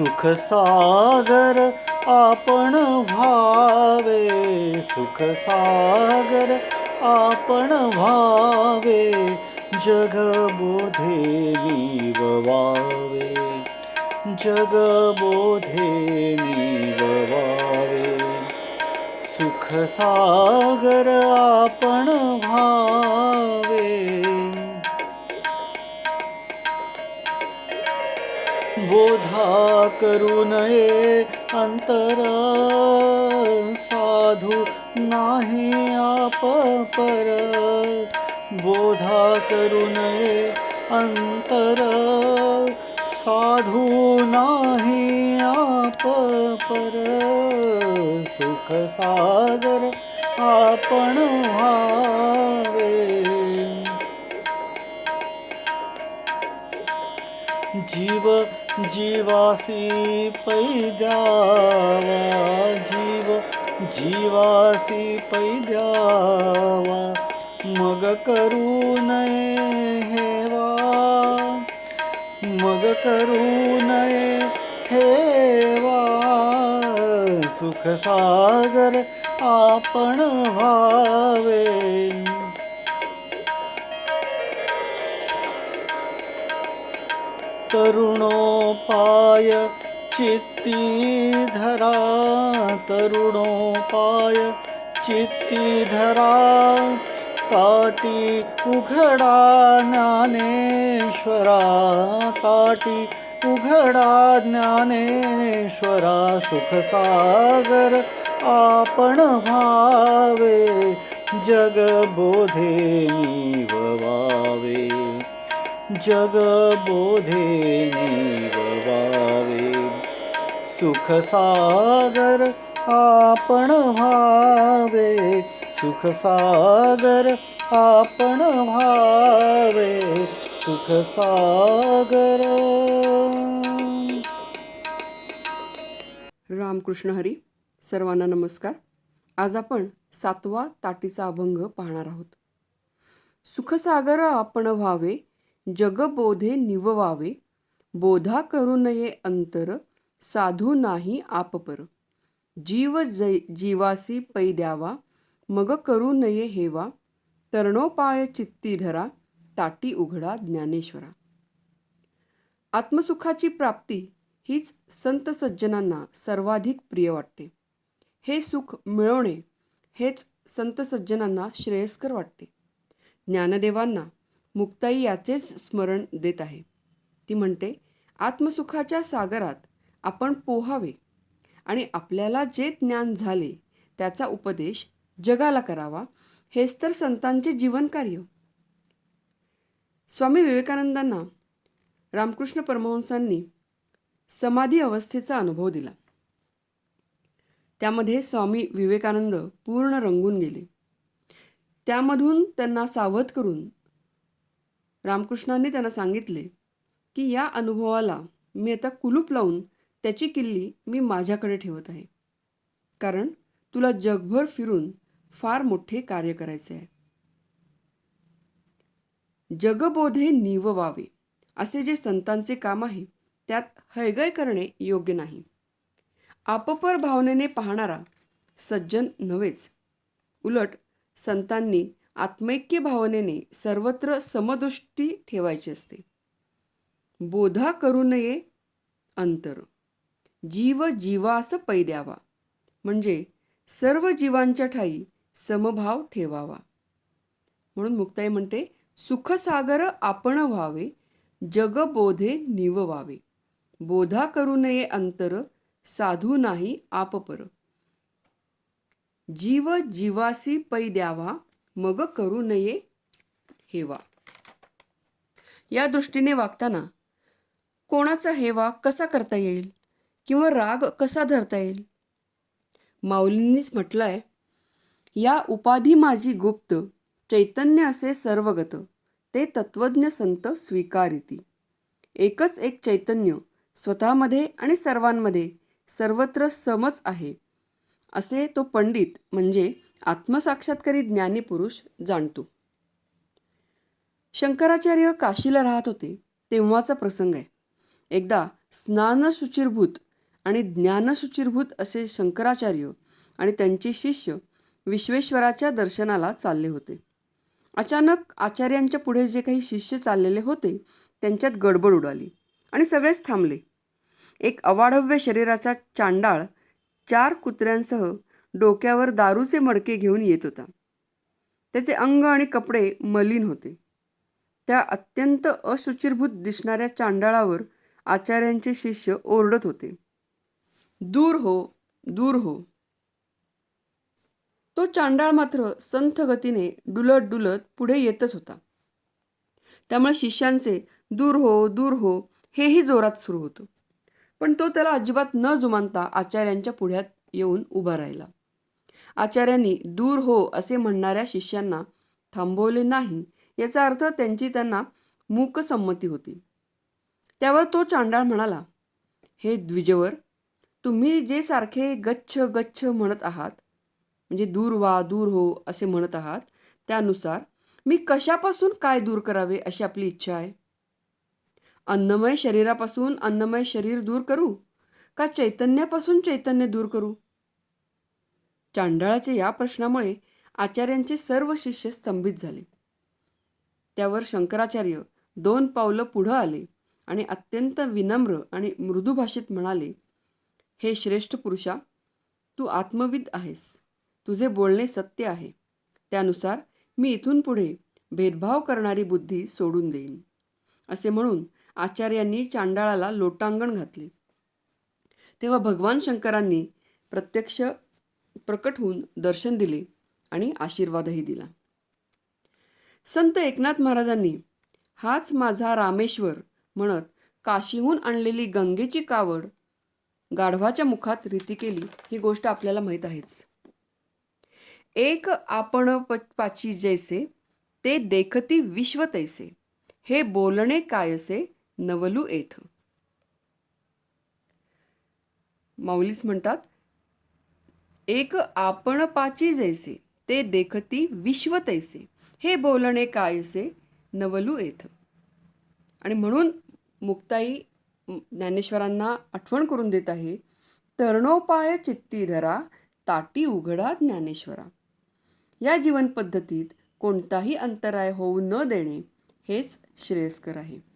सुख सागर आपण व्हावे. सुख सागर आपण व्हावे. जग बोधे निववावे जग बोधे निववावे सुख सागर आपण व्हावे. करू नये अंतर साधू नाही आप पर बोधा करू नये अंतर साधू नाही आप पर सुख सागर आपण व्हावे. जीव जीवासी पैद्यावा जीव जीवासी पैद्यावा मग करू नये हेवा मग करू नये हेवा सुख सागर आपण व्हावे तरुणोपाय चित्ती धरा तरुणोपाय चित्ती धरा ताटी उघडा ज्ञानेश्वरा ताटी उघडा ज्ञानेश्वरा सुखसागर आपण व्हावे जग बोधे जगबोधे जग बोधे सुख सागर आपण व्हावे। सुख सागर आपण व्हावे। सुख सागर रामकृष्ण हरी सर्वांना नमस्कार. आज आपण सातवा ताटीचा अभंग पाहणार आहोत. सुखसागर आपण व्हावे जगबोधे निववावे बोधा करू नये अंतर साधू नाही आपपर. जीव जै जीवासी पै द्यावा मग करू नये हेवा तरणोपाय चित्ती धरा ताटी उघडा ज्ञानेश्वरा. आत्मसुखाची प्राप्ती हीच संत सज्जनांना सर्वाधिक प्रिय वाटते. हे सुख मिळवणे हेच संत सज्जनांना श्रेयस्कर वाटते. ज्ञानदेवांना मुक्ताई याचेच स्मरण देत आहे. ती म्हणते आत्मसुखाच्या सागरात आपण पोहावे आणि आपल्याला जे ज्ञान झाले त्याचा उपदेश जगाला करावा हेच तर संतांचे जीवनकार्य. स्वामी विवेकानंदांना रामकृष्ण परमहंसांनी समाधी अवस्थेचा अनुभव दिला. त्यामध्ये स्वामी विवेकानंद पूर्ण रंगून गेले. त्यामधून त्यांना सावध करून रामकृष्णांनी त्यांना सांगितले की या अनुभवाला मी आता कुलूप लावून त्याची किल्ली मी माझ्याकडे ठेवत आहे. कारण तुला जगभर फिरून फार मोठे कार्य करायचे आहे. जगबोधे निववावे असे जे संतांचे काम आहे त्यात हयगय करणे योग्य नाही. आपपर भावनेने पाहणारा सज्जन नव्हेच. उलट संतांनी आत्मैक्य भावनेने सर्वत्र समदृष्टी ठेवायची असते. बोधा करू नये अंतर. जीव जीवास पै द्यावा म्हणजे सर्व जीवांच्या ठाई समभाव ठेवावा. म्हणून मुक्ताई म्हणते सुखसागर आपण व्हावे जग बोधे निववावे. बोधा करू नये अंतर साधू नाही आपपर. जीव जीवासी पै द्यावा मग करू नये हेवा. या दृष्टीने वागताना कोणाचा हेवा कसा करता येईल किंवा राग कसा धरता येईल? माऊलींनीच म्हटलंय या उपाधी माझी गुप्त चैतन्य असे सर्वगत ते तत्वज्ञ संत स्वीकारिती. एकच एक चैतन्य स्वतःमध्ये आणि सर्वांमध्ये सर्वत्र समच आहे. असे तो पंडित म्हणजे आत्मसाक्षात्कारी ज्ञानी पुरुष जाणतो. शंकराचार्य काशीला राहत होते तेव्हाचा प्रसंग आहे. एकदा स्नानशुचिरभूत आणि ज्ञानशुचिरभूत असे शंकराचार्य आणि त्यांचे शिष्य विश्वेश्वराच्या दर्शनाला चालले होते. अचानक आचार्यांच्या पुढे जे काही शिष्य चाललेले होते त्यांच्यात गडबड उडाली आणि सगळेच थांबले. एक अवाढव्य शरीराचा चांडाळ चार कुत्र्यांसह डोक्यावर दारूचे मडके घेऊन येत होता. त्याचे अंग आणि कपडे मलिन होते. त्या अत्यंत अशुचिरभूत दिसणाऱ्या चांडाळावर आचार्यांचे शिष्य ओरडत होते. दूर हो दूर हो. तो चांडाळ मात्र संथ गतीने डुलत डुलत पुढे येतच होता. त्यामुळे शिष्यांचे दूर हो दूर हो हेही जोरात सुरू होतं. पण तो त्याला अजिबात न जुमानता आचार्यांच्या पुढ्यात येऊन उभा राहिला. आचार्यांनी दूर हो असे म्हणणाऱ्या शिष्यांना थांबवले नाही याचा अर्थ त्यांची त्यांना मूक संमती होती. त्यावर तो चांडाळ म्हणाला हे द्विजवर तुम्ही जे सारखे गच्छ गच्छ म्हणत आहात म्हणजे दूर व्हा दूर हो असे म्हणत आहात त्यानुसार मी कशापासून काय दूर करावे अशी आपली इच्छा आहे? अन्नमय शरीरापासून अन्नमय शरीर दूर करू का चैतन्यापासून चैतन्य दूर करू? चांडाळाच्या या प्रश्नामुळे आचार्यांचे सर्व शिष्य स्तंभित झाले. त्यावर शंकराचार्य दोन पावलं पुढं आले आणि अत्यंत विनम्र आणि मृदू भाषेत म्हणाले हे श्रेष्ठ पुरुषा तू आत्मविद आहेस. तुझे बोलणे सत्य आहे. त्यानुसार मी इथून पुढे भेदभाव करणारी बुद्धी सोडून देईन. असे म्हणून आचार्यांनी चांडाळाला लोटांगण घातले. तेव्हा भगवान शंकरांनी प्रत्यक्ष प्रकट होऊन दर्शन दिले आणि आशीर्वादही दिला. संत एकनाथ महाराजांनी हाच माझा रामेश्वर म्हणत काशीहून आणलेली गंगेची कावड गाढवाच्या मुखात रीती केली ही गोष्ट आपल्याला माहीत आहेच. एक आपण पाची जैसे ते देखती विश्व तैसे हे बोलणे कायसे नवलू येथ. माऊलीस म्हणतात एक आपण पाची जैसे ते देखती विश्व तैसे हे बोलणे कायसे नवलू येथ. आणि म्हणून मुक्ताई ज्ञानेश्वरांना आठवण करून देत आहे तरणोपाय चित्ती धरा ताटी उघडा ज्ञानेश्वरा. या जीवन पद्धतीत कोणताही अंतराय होऊ न देणे हेच श्रेयस्कर आहे.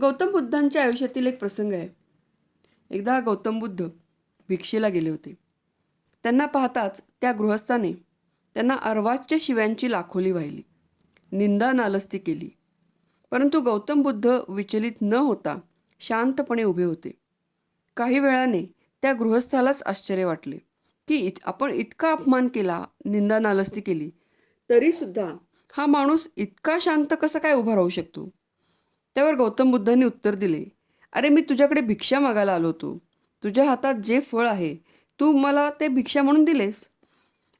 गौतम बुद्धांच्या आयुष्यातील एक प्रसंग आहे. एकदा गौतम बुद्ध भिक्षेला गेले होते. त्यांना पाहताच त्या गृहस्थाने त्यांना अर्वाच्य शिव्यांची लाखोली वाहिली. निंदा नालस्ती केली. परंतु गौतम बुद्ध विचलित न होता शांतपणे उभे होते. काही वेळाने त्या गृहस्थालाच आश्चर्य वाटले की इत आपण इतका अपमान केला निंदा नालस्ती केली तरीसुद्धा हा माणूस इतका शांत कसा काय उभा राहू शकतो? त्यावर गौतम बुद्धांनी उत्तर दिले अरे मी तुझ्याकडे भिक्षा मागायला आलो होतो. तुझ्या हातात जे फळ आहे तू मला ते भिक्षा म्हणून दिलेस.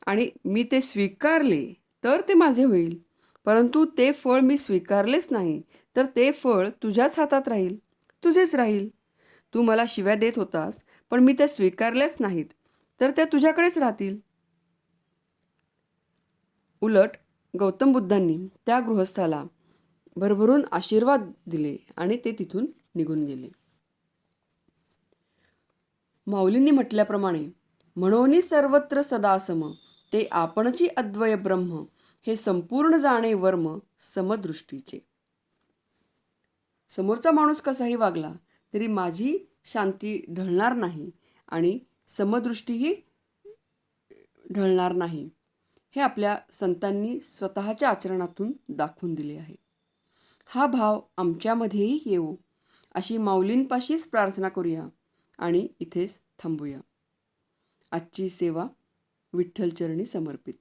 आणि मी ते स्वीकारले तर ते माझे होईल. परंतु ते फळ मी स्वीकारलेच नाही तर ते फळ तुझ्याच हातात राहील तुझेच राहील. तू मला शिव्या देत होतास पण मी त्या स्वीकारल्याच नाहीत तर त्या तुझ्याकडेच राहतील. उलट गौतम बुद्धांनी त्या गृहस्थाला भरभरून आशीर्वाद दिले आणि ते तिथून निघून गेले. माऊलींनी म्हटल्याप्रमाणे म्हणून सर्वत्र सदासम ते आपणची अद्वय ब्रह्म हे संपूर्ण जाणे वर्म समदृष्टीचे. समोरचा माणूस कसाही वागला तरी माझी शांती ढळणार नाही आणि समदृष्टीही ढळणार नाही हे आपल्या संतांनी स्वतःच्या आचरणातून दाखवून दिले आहे. हा भाव आमच्यामध्येही येऊ अशी माऊलींपाशीच प्रार्थना करूया आणि इथेच थांबूया. आजची सेवा विठ्ठलचरणी समर्पित.